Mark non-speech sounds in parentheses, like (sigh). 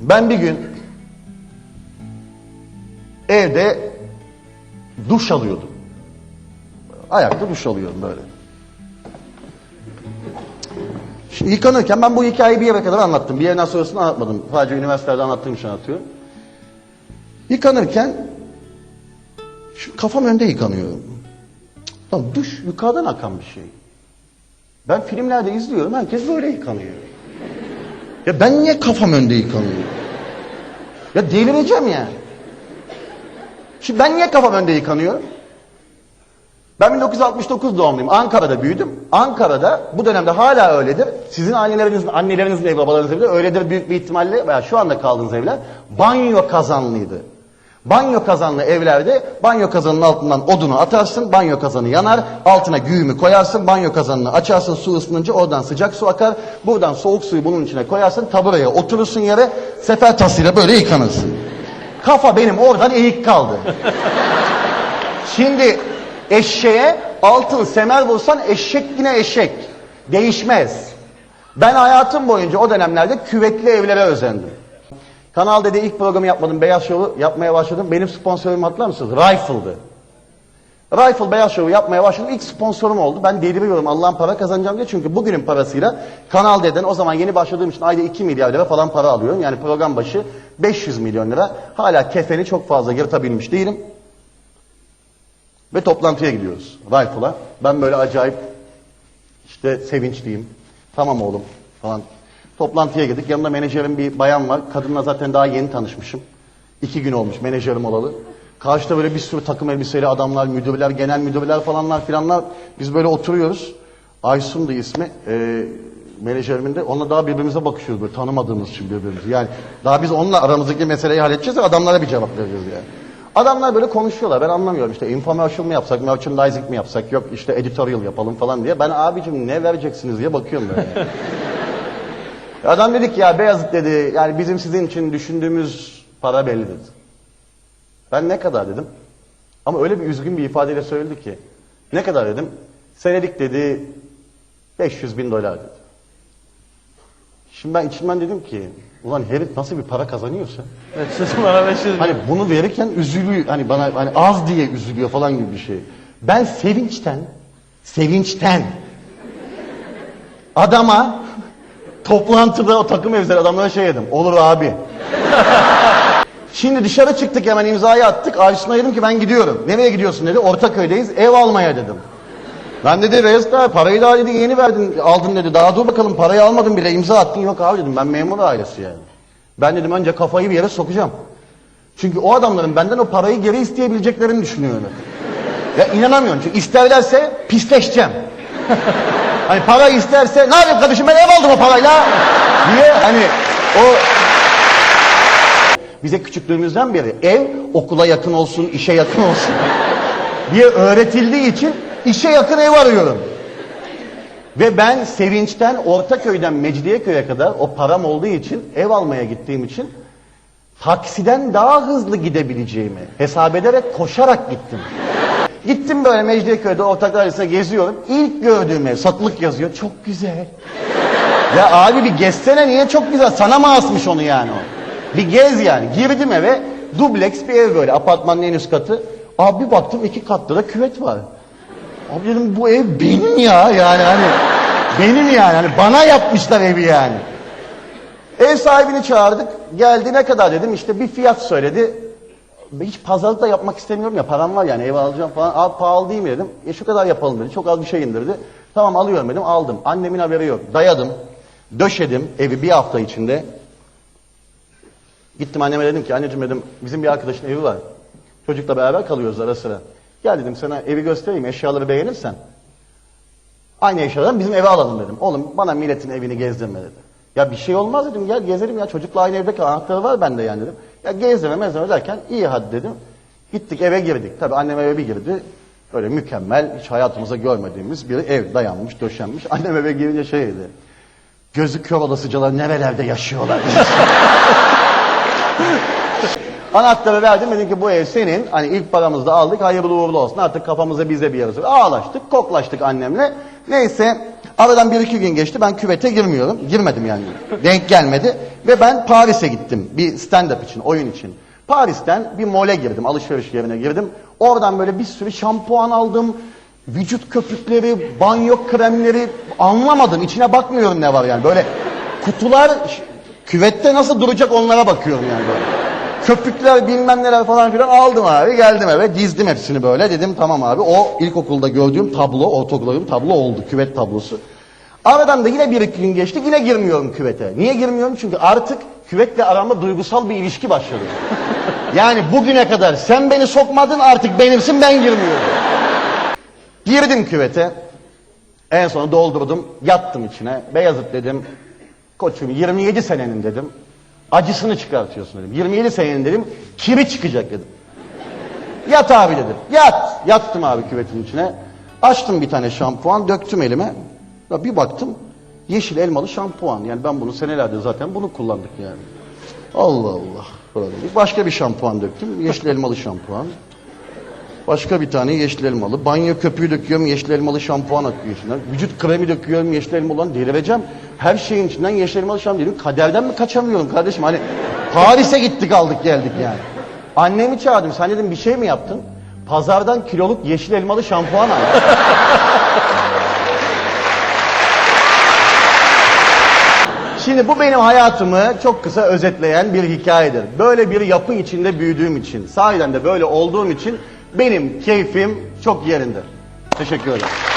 Ben bir gün evde duş alıyordum. Ayakta duş alıyorum böyle. Şimdi yıkanırken ben bu hikayeyi bir yere kadar anlattım. Bir yerden sonrasını anlatmadım. Sadece üniversitede anlattığım için anlatıyorum. Yıkanırken şu kafam önde yıkanıyorum. Lan duş yukarıdan akan bir şey. Ben filmlerde izliyorum herkes böyle yıkanıyor. Ya ben niye kafam önde yıkanıyorum? Ya delireceğim yani. Şimdi ben niye kafam önde yıkanıyorum? Ben 1969 doğumluyum. Ankara'da büyüdüm. Ankara'da bu dönemde hala öyledir. Sizin annelerinizin, annelerinizin evi, babalarınızın evi öyledir büyük bir ihtimalle veya şu anda kaldığınız evler banyo kazanlıydı. Banyo kazanlı evlerde banyo kazanının altından odunu atarsın, banyo kazanı yanar, altına güğümü koyarsın, banyo kazanını açarsın, su ısınınca oradan sıcak su akar, buradan soğuk suyu bunun içine koyarsın, taburaya oturursun yere, sefer tasıyla böyle yıkanırsın. Kafa benim oradan eğik kaldı. Şimdi eşeğe altın semer vursan eşek yine eşek. Değişmez. Ben hayatım boyunca o dönemlerde küvetli evlere özendim. Kanal D'de ilk programı yapmadım. Beyaz Show'u yapmaya başladım. Benim sponsorum hatırlar mısınız? Rifle'dı. Rifle Beyaz Show'u yapmaya başladım. İlk sponsorum oldu. Ben deliriyorum Allah'ın para kazanacağım diye. Çünkü bugünün parasıyla Kanal D'den o zaman yeni başladığım için ayda 2 milyar lira falan para alıyorum. Yani program başı 500 milyon lira. Hala kefeni çok fazla yırtabilmiş değilim. Ve toplantıya gidiyoruz Rifle'a. Ben böyle acayip işte sevinçliyim. Tamam oğlum falan. Toplantıya girdik. Yanımda menajerim bir bayan var. Kadınla zaten daha yeni tanışmışım. İki gün olmuş menajerim olalı. Karşıda böyle bir sürü takım elbiseli adamlar, müdürler, genel müdürler falanlar filanlar. Biz böyle oturuyoruz. Aysun'du ismi. Ee, menajerimin de. Onunla daha birbirimize bakışıyoruz böyle tanımadığımız için birbirimizi. Yani daha biz onunla aramızdaki meseleyi halledeceğiz de adamlara bir cevap veriyoruz yani. Adamlar böyle konuşuyorlar. Ben anlamıyorum işte infomercial mı yapsak, merchandising mi yapsak, yok işte editorial yapalım falan diye. Ben abicim ne vereceksiniz diye bakıyorum böyle. Adam dedik ya Beyazıt dedi yani bizim sizin için düşündüğümüz para belli dedi. Ben ne kadar dedim. Ama öyle bir üzgün bir ifadeyle söyledi ki. Ne kadar dedim. Senelik dedi 500 bin dolar dedi. Şimdi ben içimden dedim ki ulan herif nasıl bir para kazanıyorsa. Evet, sözüm bana 500 Hani bunu verirken üzülüyor. Hani bana hani az diye üzülüyor falan gibi bir şey. Ben sevinçten, sevinçten adama toplantıda o takım elbiseli adamlara şey dedim. Olur abi. (laughs) Şimdi dışarı çıktık hemen imzayı attık. Aysun'a dedim ki ben gidiyorum. Nereye gidiyorsun dedi. Ortaköy'deyiz. Ev almaya dedim. Ben dedi Reis daha parayı daha dedi yeni verdin aldın dedi. Daha dur bakalım parayı almadım bile imza attın. Yok abi dedim ben memur ailesi yani. Ben dedim önce kafayı bir yere sokacağım. Çünkü o adamların benden o parayı geri isteyebileceklerini düşünüyorum. (laughs) Ya inanamıyorum çünkü isterlerse pisleşeceğim. (laughs) hani para isterse ne yapayım kardeşim ben ev aldım o parayla diye hani o bize küçüklüğümüzden beri ev okula yakın olsun, işe yakın olsun diye öğretildiği için işe yakın ev arıyorum. Ve ben sevinçten Ortaköy'den Mecidiyeköy'e kadar o param olduğu için ev almaya gittiğim için taksiden daha hızlı gidebileceğimi hesap ederek koşarak gittim. Gittim böyle Mecidiyeköy'de ortaklar arasında geziyorum. İlk gördüğüm ev satılık yazıyor. Çok güzel. Ya abi bir gezsene niye çok güzel? Sana mı asmış onu yani o? Bir gez yani. Girdim eve. Dubleks bir ev böyle. Apartmanın en üst katı. Abi baktım iki katlı da küvet var. Abi dedim bu ev benim ya yani hani. Benim yani hani bana yapmışlar evi yani. Ev sahibini çağırdık. Geldi ne kadar dedim işte bir fiyat söyledi. Hiç pazarlık da yapmak istemiyorum ya param var yani ev alacağım falan. Abi pahalı değil mi dedim. E şu kadar yapalım dedi. Çok az bir şey indirdi. Tamam alıyorum dedim aldım. Annemin haberi yok. Dayadım. Döşedim evi bir hafta içinde. Gittim anneme dedim ki anneciğim dedim bizim bir arkadaşın evi var. Çocukla beraber kalıyoruz ara sıra. Gel dedim sana evi göstereyim eşyaları beğenirsen. Aynı eşyalardan bizim eve alalım dedim. Oğlum bana milletin evini gezdirme dedi. Ya bir şey olmaz dedim gel gezelim ya çocukla aynı evde kal anahtarı var bende yani dedim. Ya gezdirme mezdirme derken iyi hadi dedim. Gittik eve girdik. Tabii annem eve bir girdi. Böyle mükemmel hiç hayatımızda görmediğimiz bir ev dayanmış döşenmiş. (laughs) Annem eve girince şey dedi. Gözü kör olasıcalar nerelerde yaşıyorlar. (laughs) Anahtarı verdim dedim ki bu ev senin. Hani ilk paramızı da aldık hayırlı uğurlu olsun. Artık kafamıza bize bir yarısı. Ağlaştık koklaştık annemle. Neyse Aradan bir iki gün geçti. Ben küvete girmiyorum. Girmedim yani. Denk gelmedi. Ve ben Paris'e gittim. Bir stand-up için, oyun için. Paris'ten bir mole girdim. Alışveriş yerine girdim. Oradan böyle bir sürü şampuan aldım. Vücut köpükleri, banyo kremleri anlamadım. İçine bakmıyorum ne var yani. Böyle kutular küvette nasıl duracak onlara bakıyorum yani böyle. Köpükler bilmem neler falan filan aldım abi geldim eve dizdim hepsini böyle dedim tamam abi o ilkokulda gördüğüm tablo ortaokulda gördüğüm tablo oldu küvet tablosu. Aradan da yine bir iki gün geçti yine girmiyorum küvete. Niye girmiyorum? Çünkü artık küvetle aramda duygusal bir ilişki başladı. (laughs) Yani bugüne kadar sen beni sokmadın artık benimsin ben girmiyorum. Girdim küvete. En sona doldurdum. Yattım içine. Beyazıt dedim. Koçum 27 senenin dedim. Acısını çıkartıyorsun dedim. 27 senenin dedim. Kiri çıkacak dedim. Yat abi dedim. Yat. Yattım abi küvetin içine. Açtım bir tane şampuan. Döktüm elime. Ya bir baktım. Yeşil elmalı şampuan. Yani ben bunu senelerdir zaten bunu kullandık yani. Allah Allah. Başka bir şampuan döktüm. Yeşil elmalı şampuan. Başka bir tane yeşil elmalı. Banyo köpüğü döküyorum, yeşil elmalı şampuan akıyor içinden. Vücut kremi döküyorum, yeşil elmalı olan delireceğim. Her şeyin içinden yeşil elmalı şampuan dedim. Kaderden mi kaçamıyorum kardeşim? Hani Paris'e gittik aldık geldik yani. Annemi çağırdım. Sen dedim bir şey mi yaptın? Pazardan kiloluk yeşil elmalı şampuan aldım. (laughs) Şimdi bu benim hayatımı çok kısa özetleyen bir hikayedir. Böyle bir yapı içinde büyüdüğüm için, sahiden de böyle olduğum için benim keyfim çok yerinde. Teşekkür ederim.